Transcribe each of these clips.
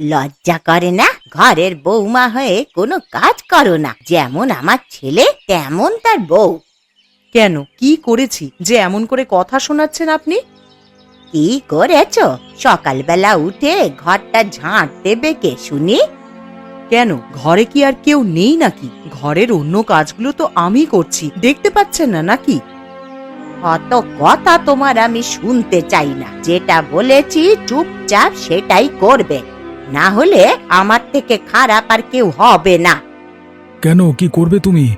লজ্জা করে না? ঘরের বৌমা হয়ে কোনো কাজ করো না। যেমন আমার ছেলে তেমন তার বউ। কেন? কি করেছি? যে এমন করে কথা শোনাচ্ছেন আপনি? কি করেছ? সকালবেলা উঠে ঘরটা ঝাঁট দেবে কে শুনি। কেন? ঘরে কি আর কেউ নেই নাকি? ঘরের অন্য কাজগুলো তো আমি করছি। দেখতে পাচ্ছেন না নাকি? অত কথা তোমার আমি শুনতে চাই না। যেটা বলেছি চুপচাপ সেটাই করবে। না হলে আমার থেকে খারাপ আর কেউ হবে না। কেন? কি করবে তুমি?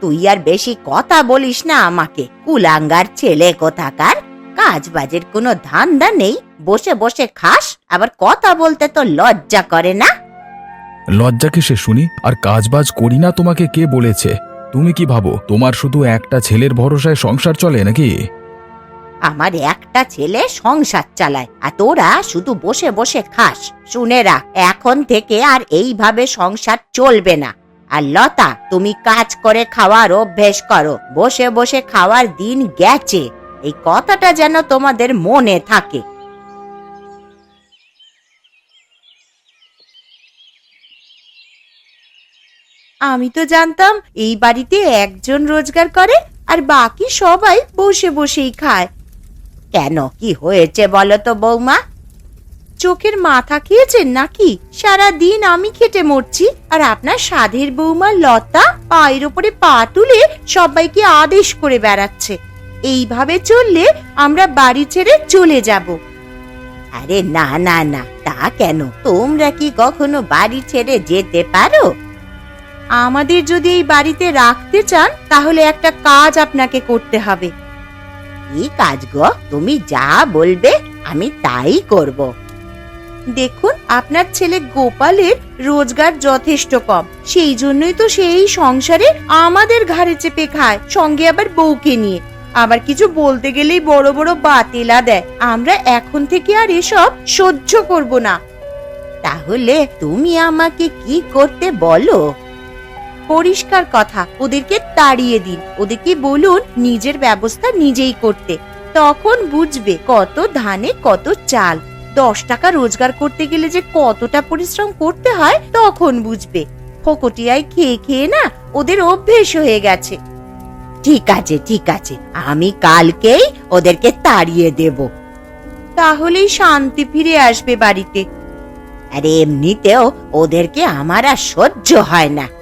তুই আর বেশি কথা বলিস না আমাকে। কুলাঙ্গার ছেলে কোথাকার? কাজ বাজের কোনো ধান্দা নেই। বসে বসে খাস আবার কথা বলতে তো লজ্জা করে না? লজ্জা কিসে শুনি? আর কাজবাজ করি না তোমাকে কে বলেছে? তুমি কি ভাবো তোমার শুধু একটা ছেলের ভরসায় সংসার চলে নাকি? আমার একটা ছেলে সংসার চালায়, আর তোরা শুধু বসে বসে খাস। শুনে রাখ, এখন থেকে আর এইভাবে সংসার চলবে না। আর লতা, তুমি কাজ করে খাওয়ার অভ্যেস করো, বসে বসে খাওয়ার দিন গেছে। এই কথাটা যেন তোমাদের মনে থাকে। আমি তো জানতাম এই বাড়িতে একজন রোজগার করে, আর বাকি সবাই বসে বসেই খায়। কেন? কি হয়েছে বলো তো বৌমা? চোখের মাথা খেয়েছেন নাকি? সারা দিন আমি খেটে মরছি। আর আপনার সাধের বৌমা লতা পায়ের ওপরে পা তুলে সবাইকে আদেশ করে বেড়াচ্ছে। এইভাবে চললে আমরা বাড়ি ছেড়ে চলে যাব। আরে না না না তা কেন? তোমরা কি কখনো বাড়ি ছেড়ে যেতে পারো? আমাদের যদি এই বাড়িতে রাখতে চান তাহলে একটা কাজ আপনাকে করতে হবে। কি কাজ গো, তুমি যা বলবে আমি তাই করব। দেখুন, আপনার ছেলে গোপালের রোজগার যথেষ্ট কম। সেই জন্যই তো সেই সংসারে আমাদের ঘাড়ে চেপে খায়, সঙ্গে আবার বউকে নিয়ে। আবার কিছু বলতে গেলেই বড় বড় বাতিলা দেয়। আমরা এখন থেকে আর এসব সহ্য করব না। তাহলে তুমি আমাকে কি করতে বলো? পরিষ্কার কথা, ওদেরকে তাড়িয়ে দিন। ওদেরকে বলুন, নিজের ব্যবস্থা নিজেই করতে। তখন বুঝবে কত ধানে, কত চাল। দশ টাকা রোজগার করতে গেলে যে কতটা পরিশ্রম করতে হয়, তখন বুঝবে। ফকটিয়ায় খেয়ে খেয়ে না, ওদের অভ্যেস হয়ে গেছে। ঠিক আছে ঠিক আছে, আমি কালকেই ওদেরকে তাড়িয়ে দেব। তাহলেই শান্তি ফিরে আসবে বাড়িতে। আর, এমনিতেও ওদেরকে আমার আর সহ্য হয় না।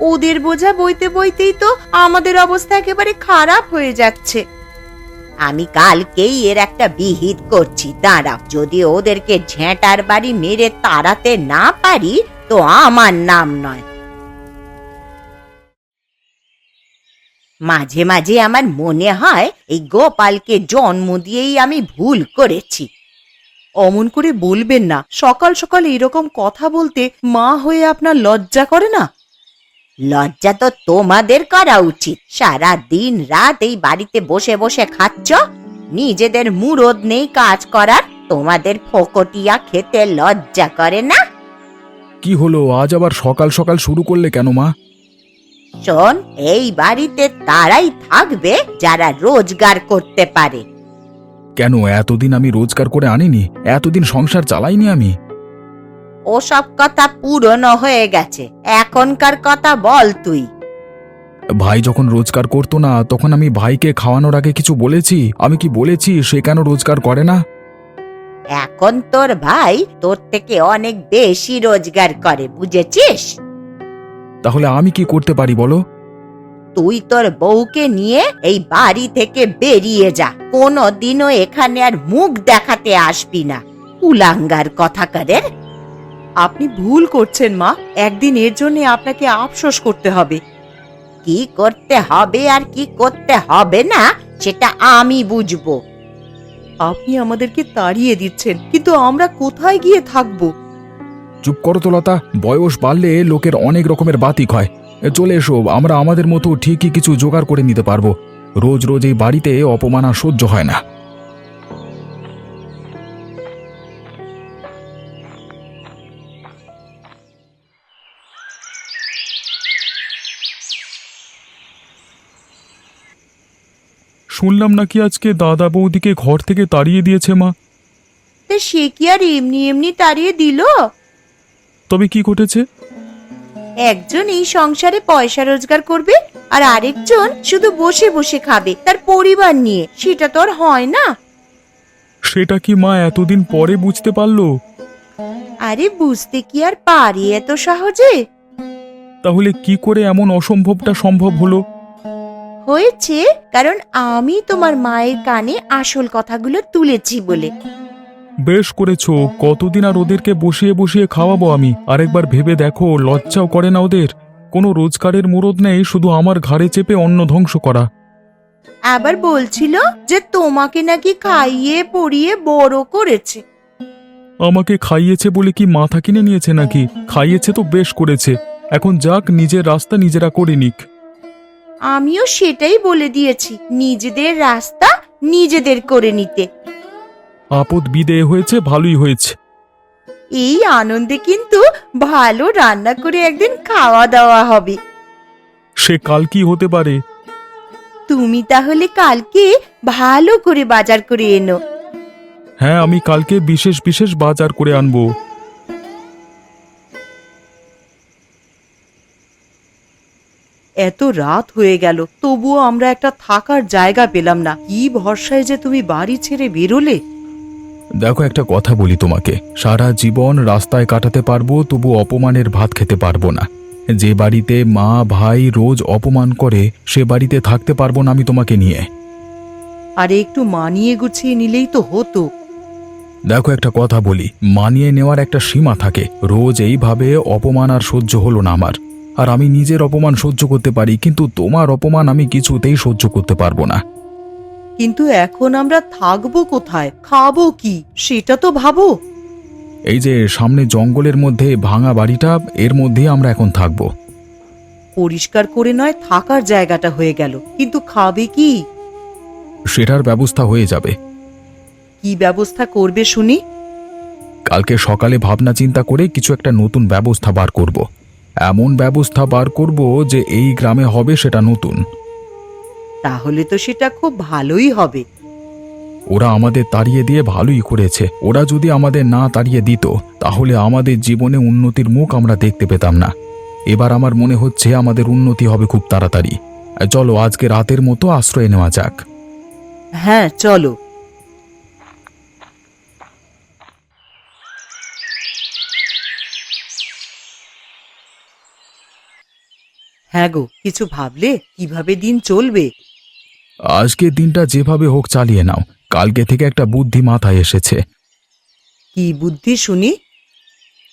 ওদের বোঝা বইতে বইতেই তো আমাদের অবস্থা একেবারে খারাপ হয়ে যাচ্ছে। আমি কালকেই এর একটা বিহিত করছি। দাঁড়াও যদি ওদেরকে ঝেঁটার বাড়ি মেরে তাড়াতে না পারি তো আমার নাম নয়। মাঝে মাঝে আমার মনে হয় এই গোপালকে জন্ম দিয়েই আমি ভুল করেছি। অমন করে বলবেন না সকাল সকাল এরকম কথা বলতে মা হয়ে আপনার লজ্জা করে না? লজ্জা তো তোমাদের করা উচিত। সারা দিন রাত এই বাড়িতে বসে বসে খাচ্ছ? নিজেদের মুরদ নেই কাজ করার তোমাদের ফকটিয়া খেতে লজ্জা করে না? কি হলো আজ আবার সকাল সকাল শুরু করলে কেন মা? শোন এই বাড়িতে তারাই থাকবে যারা রোজগার করতে পারে। কেন এতদিন আমি রোজগার করে আনিনি এতদিন সংসার চালাইনি আমি? ওসব কথা পুরনো হয়ে গেছে। এখনকার কথা বল তুই। ভাই যখন রোজগার করতো না তখন আমি ভাইকে খাওয়ানোর আগে কিছু বলেছি? আমি কি বলেছি সে কেন রোজগার করে না? এখন তোর ভাই তোর থেকে অনেক বেশি রোজগার করে বুঝেছিস? তাহলে আমি কি করতে পারি বলো? তুই তোর বউকে নিয়ে এই বাড়ি থেকে বেরিয়ে যা। কোনো দিনও এখানে আর মুখ দেখাতে আসবি না। উলাঙ্গার কথা কথাকারের আপনি ভুল করছেন মা। একদিন এর জন্য আপনাকে আফসোস করতে হবে। কি করতে হবে আর কি করতে হবে না সেটা আমি বুঝব। আপনি আমাদেরকে তাড়িয়ে দিচ্ছেন কিন্তু আমরা কোথায় গিয়ে থাকব? চুপ করো তো লতা। বয়স বাড়লে লোকের অনেক রকমের বাতিক হয়। চলে এসো। আমরা আমাদের মতো ঠিকই কিছু জোগাড় করে নিতে পারব। রোজ রোজ এই বাড়িতে অপমান আর সহ্য হয় না। শুনলাম নাকি আজকে দাদা বৌদিকে ঘর থেকে তাড়িয়ে দিয়েছে মা। তা সে কি আর এমনি এমনি তাড়িয়ে দিল? তবে কি ঘটেছে? একজন এই সংসারে পয়সা রোজগার করবে আর আরেকজন শুধু বসে বসে খাবে তার পরিবার নিয়ে। সেটা তো আর হয় না। সেটা কি মা এতদিন পরে বুঝতে পারল? আরে বুঝতে কি আর পারি এত সহজে? তাহলে কি করে এমন অসম্ভবটা সম্ভব হলো? হয়েছে কারণ আমি তোমার মায়ের কানে আসল কথাগুলো তুলেছি বলে। বেশ করেছ কতদিন আর ওদেরকে বসিয়ে বসিয়ে খাওয়াবো আমি? আরেকবার ভেবে দেখো লজ্জাও করে না ওদের। কোনো রোজগারের মুরদ নেই শুধু আমার ঘাড়ে চেপে অন্ন ধ্বংস করা। আবার বলছিল যে তোমাকে নাকি খাইয়ে পড়িয়ে বড় করেছে। আমাকে খাইয়েছে বলে কি মাথা কিনে নিয়েছে নাকি? খাইয়েছে তো বেশ করেছে। এখন যাক নিজের রাস্তা নিজেরা করে নিক। আমিও সেটাই বলে দিয়েছি নিজেদের রাস্তা নিজেদের করে নিতে। আপদ বিদেয় হয়েছে ভালোই হয়েছে। এই আনন্দে কিন্তু ভালো রান্না করে একদিন খাওয়া দাওয়া হবে। সে কাল কি হতে পারে? তুমি তাহলে কালকে ভালো করে বাজার করে এনো। হ্যাঁ আমি কালকে বিশেষ বিশেষ বাজার করে আনব। এত রাত হয়ে গেল তবুও আমরা একটা থাকার জায়গা পেলাম না। কি ভরসায় যে তুমি বাড়ি ছেড়ে বেরোলে? দেখো একটা কথা বলি তোমাকে। সারা জীবন রাস্তায় কাটাতে পারব তবু অপমানের ভাত খেতে পারব না। যে বাড়িতে মা ভাই রোজ অপমান করে সে বাড়িতে থাকতে পারব না আমি তোমাকে নিয়ে। আর একটু মানিয়ে গুছিয়ে নিলেই তো হতো। দেখো একটা কথা বলি। মানিয়ে নেওয়ার একটা সীমা থাকে। রোজ এইভাবে অপমান আর সহ্য হলো না আমার। আর আমি নিজের অপমান সহ্য করতে পারি কিন্তু তোমার অপমান আমি কিছুতেই সহ্য করতে পারব না। কিন্তু এখন আমরা থাকব কোথায়? খাব কি? সেটা তো ভাবো। এই যে সামনে জঙ্গলের মধ্যে ভাঙা বাড়িটা এর মধ্যে আমরা এখন থাকব। পরিষ্কার করে নয় থাকার জায়গাটা হয়ে গেল। কিন্তু খাবে কি? সেটার ব্যবস্থা হয়ে যাবে। কি ব্যবস্থা করবে শুনি? কালকে সকালে ভাবনা চিন্তা করে কিছু একটা নতুন ব্যবস্থা বার করব। এমন ব্যবস্থা বার করব যে এই গ্রামে হবে সেটা নতুন। তাহলে তো সেটা খুব ভালোই হবে। ওরা আমাদের তাড়িয়ে দিয়ে ভালোই করেছে। ওরা যদি আমাদের না তাড়িয়ে দিত তাহলে আমাদের জীবনে উন্নতির মুখ আমরা দেখতে পেতাম না। এবার আমার মনে হচ্ছে আমাদের উন্নতি হবে খুব তাড়াতাড়ি। চলো আজকে রাতের মতো আশ্রয় নেওয়া যাক। হ্যাঁ চলো। হ্যাঁ গো কিছু ভাবলে কীভাবে দিন চলবে? আজকে দিনটা যেভাবে হোক চালিয়ে নাও কালকে থেকে একটা বুদ্ধি মাথায় এসেছে। কি বুদ্ধি শুনি?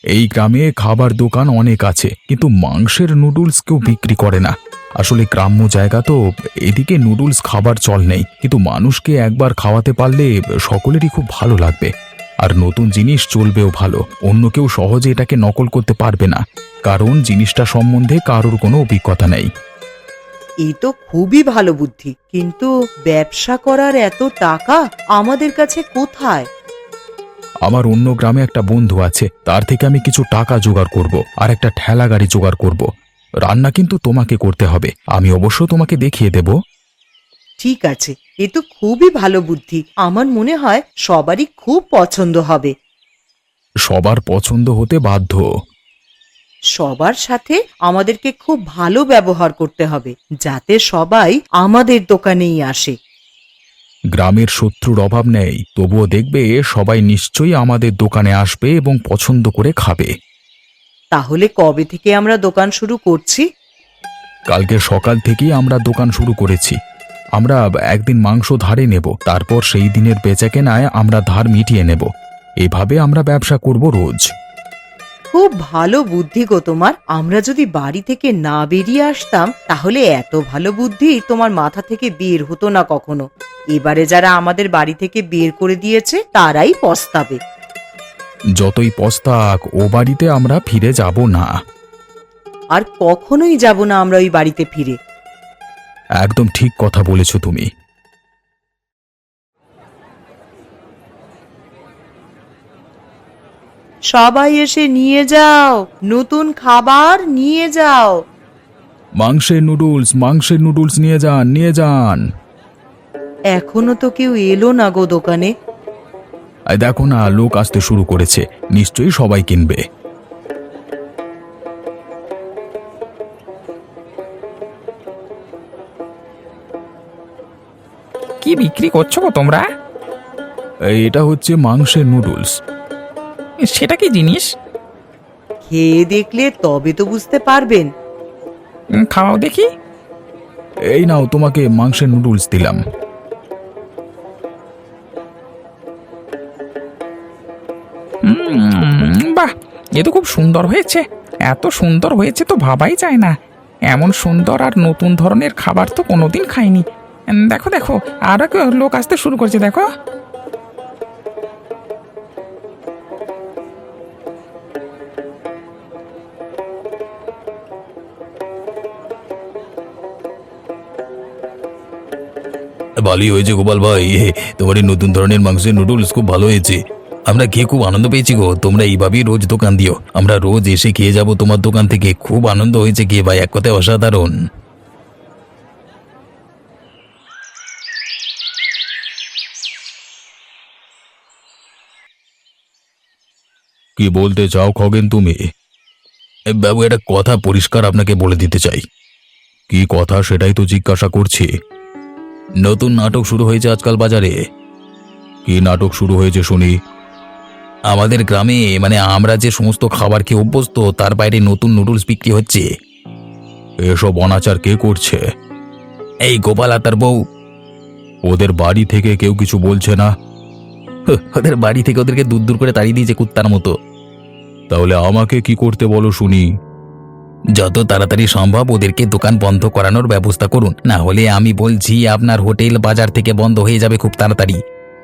এই গ্রামে খাবার দোকান অনেক আছে কিন্তু মাংসের নুডলস কেউ বিক্রি করে না। আসলে গ্রাম্য জায়গা তো এদিকে নুডলস খাবার চল নেই কিন্তু মানুষকে একবার খাওয়াতে পারলে সকলেরই খুব ভালো লাগবে। আর নতুন জিনিস চলবেও ভালো। অন্য কেউ সহজে এটাকে নকল করতে পারবে না। কারণ জিনিসটা সম্বন্ধে কারোর কোনো অভিজ্ঞতা নেই। এই তো খুবই ভালো বুদ্ধি। কিন্তু ব্যবসা করার এত টাকা আমাদের কাছে কোথায়? আমার অন্য গ্রামে একটা বন্ধু আছে। তার থেকে আমি কিছু টাকা জোগাড় করব আর একটা ঠেলা গাড়ি জোগাড় করব। রান্না কিন্তু তোমাকে করতে হবে। আমি অবশ্য তোমাকে দেখিয়ে দেব। ঠিক আছে এ তো খুবই ভালো বুদ্ধি। আমার মনে হয় সবারই খুব পছন্দ হবে। সবার পছন্দ হতে বাধ্য। সবার সাথে আমাদেরকে খুব ভালো ব্যবহার করতে হবে যাতে সবাই আমাদের দোকানেই আসে। গ্রামের শত্রুর অভাব নেই তবুও দেখবে সবাই নিশ্চয়ই আমাদের দোকানে আসবে এবং পছন্দ করে খাবে। তাহলে কবে থেকে আমরা দোকান শুরু করছি? কালকে সকাল থেকেই আমরা দোকান শুরু করেছি। আমরা একদিন মাংস ধারে নেব তারপর সেই দিনের বেচাকেনায় আমরা ধার মিটিয়ে নেব। এভাবে আমরা ব্যবসা করব রোজ। খুব ভালো বুদ্ধি গো তোমার। আমরা যদি বাড়ি থেকে না বেরিয়ে আসতাম তাহলে এত ভালো বুদ্ধি তোমার মাথা থেকে বের হতো না কখনো। এবারে যারা আমাদের বাড়ি থেকে বের করে দিয়েছে তারাই পস্তাবে। যতই পস্তাক ও বাড়িতে আমরা ফিরে যাব না। আর কখনোই যাব না আমরা ওই বাড়িতে ফিরে। একদম ঠিক কথা বলেছ তুমি। সবাই এসে নিয়ে যাও নতুন খাবার নিয়ে যাও। মাংসের নুডলস মাংসের নুডলস নিয়ে যান নিয়ে যান। এখনও তো কেউ এলো না গো দোকানে। দেখো না লোক আসতে শুরু করেছে নিশ্চয়ই সবাই কিনবে। বিক্রি করছ গো তোমরা? এটা হচ্ছে মাংসের নুডলস। সেটা কি জিনিস? খেয়ে দেখলে তবে তো বুঝতে পারবেন। উম, খাওয়াও দেখি। এই নাও তোমাকে মাংসের নুডলস দিলাম। উম, বাহ এ তো খুব সুন্দর হয়েছে। এত সুন্দর হয়েছে তো ভাবাই যায় না। এমন সুন্দর আর নতুন ধরনের খাবার তো কোনোদিন খাইনি। দেখো দেখো, আর লোক আসতে শুরু করছে, দেখো। ভালোই হয়েছে গোপাল ভাই তোমার এই নতুন ধরনের মাংসের নুডলস খুব ভালো হয়েছে। আমরা খেয়ে খুব আনন্দ পেয়েছি গো, তোমরা এইভাবেই রোজ দোকান দিও। আমরা রোজ এসে খেয়ে যাব তোমার দোকান থেকে, খুব আনন্দ হয়েছে খেয়ে ভাই, এক কথায় অসাধারণ। কি বলতে চাও খগেন তুমি? এ, বাবু একটা কথা পরিষ্কার আপনাকে বলে দিতে চাই। কি কথা সেটাই তো জিজ্ঞাসা করছি। নতুন নাটক শুরু হয়েছে আজকাল বাজারে। কি নাটক শুরু হয়েছে শুনি? আমাদের গ্রামে মানে আমরা যে সমস্ত খাবার খেয়ে অভ্যস্ত তার বাইরে নতুন নুডলস বিক্রি হচ্ছে। এসব অনাচার কে করছে? এই গোপাল আর তার বউ ওদের বাড়ি থেকে কেউ কিছু বলছে না? ওদের বাড়ি থেকে ওদেরকে দূর দূর করে তাড়িয়ে দিয়েছে কুত্তার মতো। তাহলে আমাকে কি করতে বলো শুনি? যত তাড়াতাড়ি সম্ভব ওদেরকে দোকান বন্ধ করানোর ব্যবস্থা করুন। না হলে আমি বলছি আপনার হোটেল বাজার থেকে বন্ধ হয়ে যাবে খুব তাড়াতাড়ি।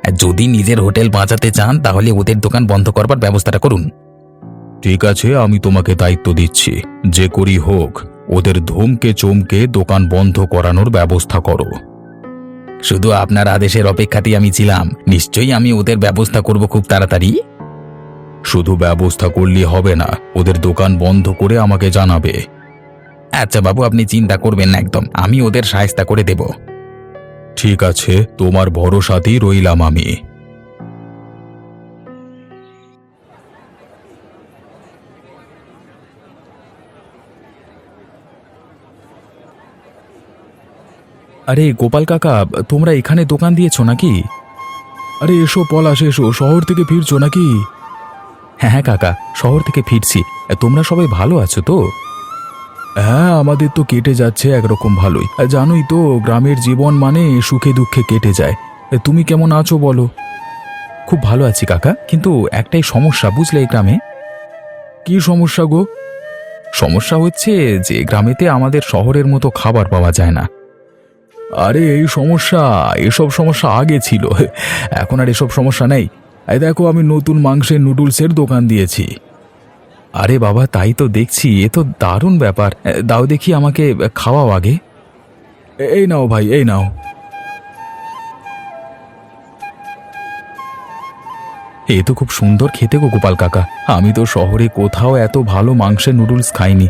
আর যদি নিজের হোটেল বাঁচাতে চান তাহলে ওদের দোকান বন্ধ করবার ব্যবস্থাটা করুন। ঠিক আছে আমি তোমাকে দায়িত্ব দিচ্ছি। যে করি হোক ওদের ধমকে চমকে দোকান বন্ধ করানোর ব্যবস্থা করো। শুধু আপনার আদেশের অপেক্ষাতেই আমি ছিলাম। নিশ্চয়ই আমি ওদের ব্যবস্থা করব খুব তাড়াতাড়ি। শুধু ব্যবস্থা করলে হবে না, ওদের দোকান বন্ধ করে আমাকে জানাবে। আচ্ছা বাবু, আপনি চিন্তা করবেন না একদম, আমি ওদের সায়স্তা করে দেব। ঠিক আছে, তোমার ভরসাতেই রইলাম আমি। আরে, গোপাল কাকা, তোমরা এখানে দোকান দিয়েছ নাকি? আরে, এসো, পলাশ, এসো, শহর থেকে ফিরছো নাকি? হ্যাঁ হ্যাঁ কাকা, শহর থেকে ফিরছি। তোমরা সবাই ভালো আছো তো? হ্যাঁ আমাদের তো কেটে যাচ্ছে একরকম ভালোই। জানোই তো, গ্রামের জীবন মানে সুখে দুঃখে কেটে যায়। তুমি কেমন আছো বলো? খুব ভালো আছি কাকা, কিন্তু একটাই সমস্যা, বুঝলে এই গ্রামে? কি সমস্যা গো? সমস্যা হচ্ছে যে, গ্রামেতে আমাদের শহরের মতো খাবার পাওয়া যায় না। আরে, এই সমস্যা, এসব সমস্যা আগে ছিল। এখন আর এসব সমস্যা নেই। এই দেখো, আমি নতুন মাংসের নুডলসের দোকান দিয়েছি। আরে বাবা, তাই তো দেখছি, এ তো দারুণ ব্যাপার। দাও দেখি আমাকে খাওয়াও আগে। এই নাও ভাই, এই নাও। এ তো খুব সুন্দর খেতে গো গোপাল কাকা। আমি তো শহরে কোথাও এত ভালো মাংসের নুডলস খাইনি।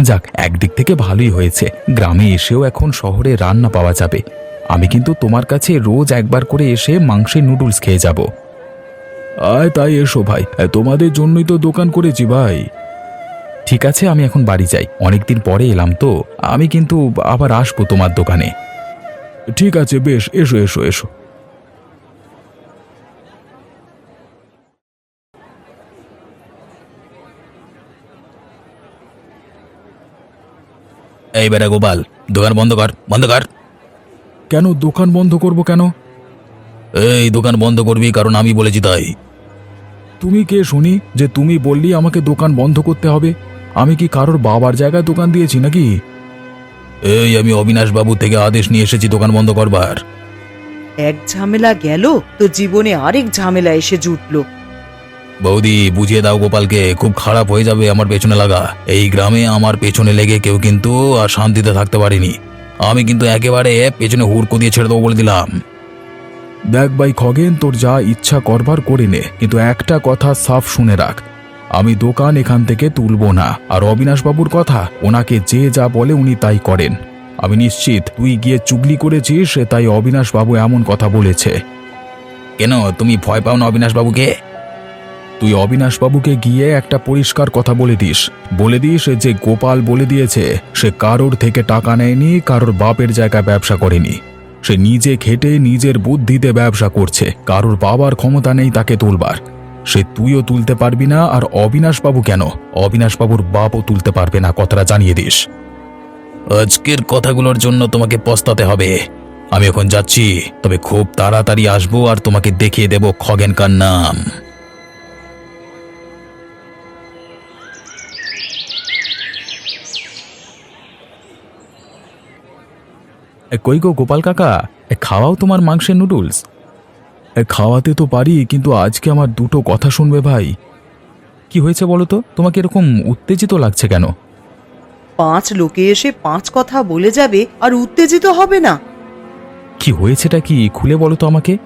যাক, একদিক থেকে ভালোই হয়েছে। গ্রামে এসেও এখন শহরে রান্না পাওয়া যাবে। আমি কিন্তু তোমার কাছে রোজ একবার করে এসে মাংসের নুডলস খেয়ে যাব। আয়, তাই এসো ভাই। তোমাদের জন্যই তো দোকান করেছি ভাই। ঠিক আছে, আমি এখন বাড়ি যাই। অনেকদিন পরে এলাম তো। আমি কিন্তু আবার আসব তোমার দোকানে। ঠিক আছে, বেশ, এসো এসো এসো। এই বেটা গোপাল দোকান বন্ধ কর বন্ধ কর। কেন দোকান বন্ধ করব কেন? এই দোকান বন্ধ করবি কারণ আমি বলেছি তাই। তুমি কে শুনি? যে তুমি বললি আমাকে দোকান বন্ধ করতে হবে। আমি কি কারোর বাবার জায়গায় দোকান দিয়েছি নাকি? এই আমি অবিনাশ বাবু থেকে আদেশ নিয়ে এসেছি দোকান বন্ধ করবার। এক ঝামেলা গেল তো জীবনে আরেক ঝামেলা এসে জুটলো। বৌদি বুঝিয়ে দাও গোপালকে খুব খারাপ হয়ে যাবে আমার পেছনে লাগা। এই গ্রামে আমার পেছনে লেগে কেউ কিন্তু আর শান্তিতে থাকতে পারেনি। আমি কিন্তু একেবারে পেছনে হুড়কো দিয়ে ছেড়ে দেবো বলে দিলাম। দেখ ভাই খগেন তোর যা ইচ্ছা করবার করে নে কিন্তু একটা কথা সাফ শুনে রাখ। আমি দোকান এখান থেকে তুলব না আর অবিনাশবাবুর কথা ওনাকে যে যা বলে উনি তাই করেন। আমি নিশ্চিত তুই গিয়ে চুগলি করেছিস তাই অবিনাশবাবু এমন কথা বলেছে। কেন তুমি ভয় পাও না অবিনাশ বাবুকে তুই অবিনাশবাবুকে গিয়ে একটা পরিষ্কার কথা বলে দিস। বলে দিস যে গোপাল বলে দিয়েছে, সে কারোর থেকে টাকা নেয়নি, কারোর বাপের জায়গায় ব্যবসা করেনি। সে নিজে খেটে নিজের বুদ্ধিতে ব্যবসা করছে, কারোর বাবার ক্ষমতা নেই তাকে তুলবার। সে তুইও তুলতে পারবি না, আর অবিনাশবাবু কেন? অবিনাশ বাবুর বাপও তুলতে পারবে না, কথাটা জানিয়ে দিস। আজকের কথাগুলোর জন্য তোমাকে পস্তাতে হবে। আমি এখন যাচ্ছি, তবে খুব তাড়াতাড়ি আসব আর তোমাকে দেখিয়ে দেব খগেনকার নাম। কই গো গোপাল কাকা? এ, খাওয়াও তোমার মাংসের নুডলস? এ, খাওয়াতে তো পারি কিন্তু আজকে আমার দুটো কথা শুনবে ভাই। কি হয়েছে বলো তো? তোমাকে এরকম উত্তেজিত লাগছে কেন? পাঁচ লোকে এসে পাঁচ কথা বলে যাবে আর উত্তেজিত হবে না। কি হয়েছেটা কি? খুলে বলো তো আমাকে।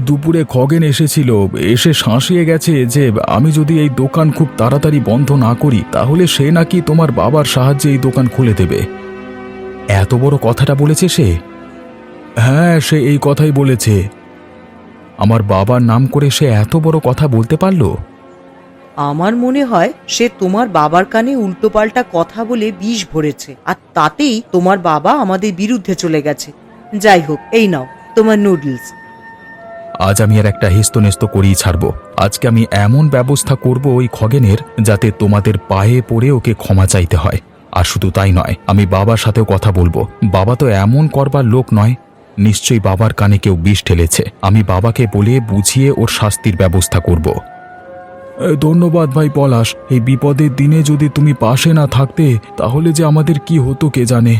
দুপুরে খগেন এসেছিল এসে শাঁসিয়ে গেছে যে আমি যদি এই দোকান খুব তাড়াতাড়ি বন্ধ না করি তাহলে সে নাকি তোমার বাবার সাহায্যে এই দোকান খুলে দেবে। এত বড় কথাটা বলেছে সে? হ্যাঁ সে এই কথাই বলেছে। আমার বাবার নাম করে সে এত বড় কথা বলতে পারল? আমার মনে হয় সে তোমার বাবার কানে উল্টোপাল্টা কথা বলে বিষ ভরেছে আর তাতেই তোমার বাবা আমাদের বিরুদ্ধে চলে গেছে। যাই হোক এই নাও তোমার নুডলস আজ আমি আর একটা হেস্তনেস্ত করেই ছাড়বো। আজকে আমি এমন ব্যবস্থা করব ওই খগেনের যাতে তোমাদের পায়ে পড়ে ওকে ক্ষমা চাইতে হয়। আর শুধু তাই নয় আমি বাবার সাথেও কথা বলব। বাবা তো এমন করবার লোক নয় নিশ্চয়ই বাবার কানে কেউ বিষ ঠেলেছে আমি বাবাকে বলে বুঝিয়ে ওর শাস্তির ব্যবস্থা করব। ধন্যবাদ ভাই পলাশ এই বিপদের দিনে যদি তুমি পাশে না থাকতে তাহলে যে আমাদের কি হতো কে জানে।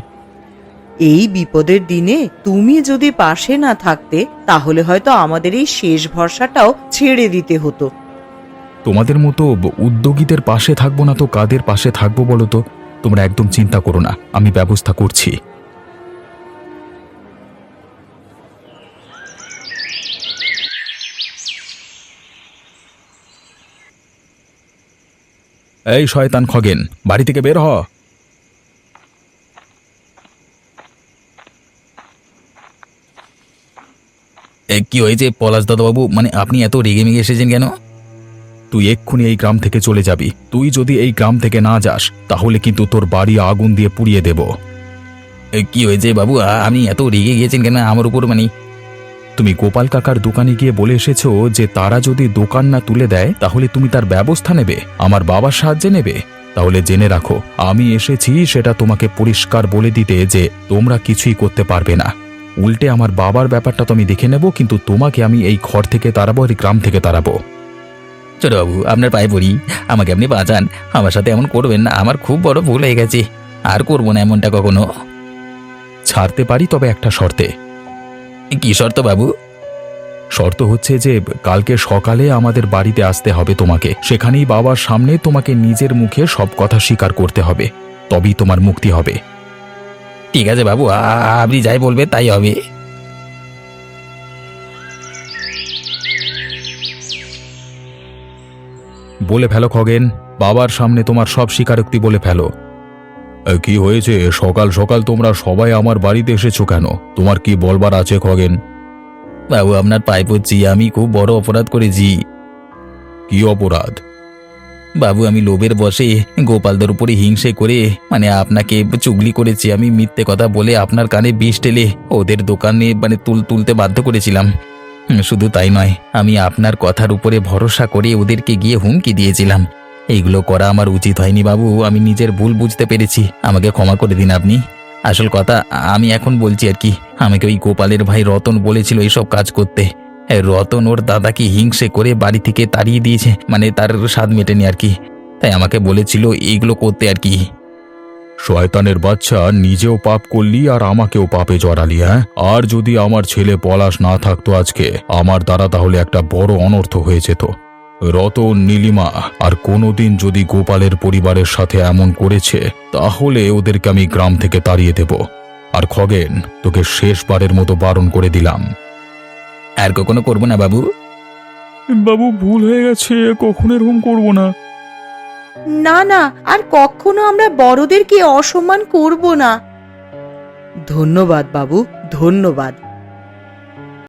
এই বিপদের দিনে তুমি যদি পাশে না থাকতে তাহলে হয়তো আমাদের এই শেষ ভরসাটাও ছেড়ে দিতে হতো। তোমাদের মতো উদ্যোগীদের পাশে থাকব না তো কাদের পাশে থাকব বলো তো? তোমরা একদম চিন্তা করো না, আমি ব্যবস্থা করছি। এই শয়তান খগেন, বাড়ি থেকে বের হ। কি হয়েছে পলাশ দাদাবাবু মানে আপনি এত রেগে মেগে এসেছেন কেন? তুই এক্ষুনি এই গ্রাম থেকে চলে যাবি। তুই যদি এই গ্রাম থেকে না যাস তাহলে কিন্তু তোর বাড়ি আগুন দিয়ে পুড়িয়ে দেব। কি হয়েছে বাবু? আ- আপনি এত রেগে গিয়েছেন কেন আমার উপর মানে? তুমি গোপাল কাকার দোকানে গিয়ে বলে এসেছ যে তারা যদি দোকান না তুলে দেয় তাহলে তুমি তার ব্যবস্থা নেবে আমার বাবার সাহায্যে নেবে। তাহলে জেনে রাখো আমি এসেছি সেটা তোমাকে পরিষ্কার বলে দিতে যে তোমরা কিছুই করতে পারবে না। উল্টে আমার বাবার ব্যাপারটা তো আমি দেখে নেব কিন্তু তোমাকে আমি এই ঘর থেকে তাড়াবো আর এই গ্রাম থেকে তাড়াবো। বাবু আপনার পায়ে পড়ি। আমাকে আপনি বাঁচান। আমার সাথে এমন করবেন না। আমার খুব বড় ভুল হয়ে গেছে। আর করব না এমনটা কখনো। ছাড়তে পারি তবে একটা শর্তে। কি শর্ত বাবু? শর্ত হচ্ছে যে কালকে সকালে আমাদের বাড়িতে আসতে হবে তোমাকে। সেখানেই বাবার সামনে তোমাকে নিজের মুখে সব কথা স্বীকার করতে হবে। তবেই তোমার মুক্তি হবে। ঠিক আছে বাবু আ- আপনি যাই বলবে তাই হবে। বলে ফেলো খগেন বাবার সামনে তোমার সব স্বীকারোক্তি বলে ফেলো। কি হয়েছে? সকাল সকাল তোমরা সবাই আমার বাড়িতে এসেছ কেন? তোমার কি বলবার আছে খগেন? বাবু আপনার পায়ে পড়ছি। আমি খুব বড় অপরাধ করেছি। কি অপরাধ? বাবু আমি লোভের বসে গোপালদের উপরে হিংসে করে মানে আপনাকে চুগলি করেছি। আমি মিথ্যে কথা বলে আপনার কানে বিষ টেলে ওদের দোকানে মানে তুল তুলতে বাধ্য করেছিলাম। শুধু তাই নয়, আমি আপনার কথার উপরে ভরসা করে ওদেরকে গিয়ে হুমকি দিয়েছিলাম। এইগুলো করা আমার উচিত হয়নি বাবু, আমি নিজের ভুল বুঝতে পেরেছি। আমাকে ক্ষমা করে দিন আপনি। আসল কথা, আমি এখন বলছি আর কি, আমাকে ওই গোপালের ভাই রতন বলেছিল এইসব কাজ করতে। রতন ওর দাদাকে হিংসে করে বাড়ি থেকে তাড়িয়ে দিয়েছে মানে তার স্বাদ মেটেনি আর কি। তাই আমাকে বলেছিল এইগুলো করতে আর কি। শয়তানের বাচ্চা নিজেও পাপ করলি আর আমাকেও পাপে জড়ালি হ্যাঁ? আর যদি আমার ছেলে পলাশ না থাকতো আজকে আমার দ্বারা তাহলে একটা বড় অনর্থ হয়ে যেত। রতন নীলিমা আর কোনোদিন যদি গোপালের পরিবারের সাথে এমন করেছে তাহলে ওদেরকে আমি গ্রাম থেকে তাড়িয়ে দেব। আর খগেন তোকে শেষবারের মতো বারণ করে দিলাম। আর কখনো করব না বাবু। বাবু ভুল হয়ে গেছে কখন এরকম করব না। না না আর কখনো আমরা বড়দেরকে অসম্মান করব না। ধন্যবাদ বাবু ধন্যবাদ।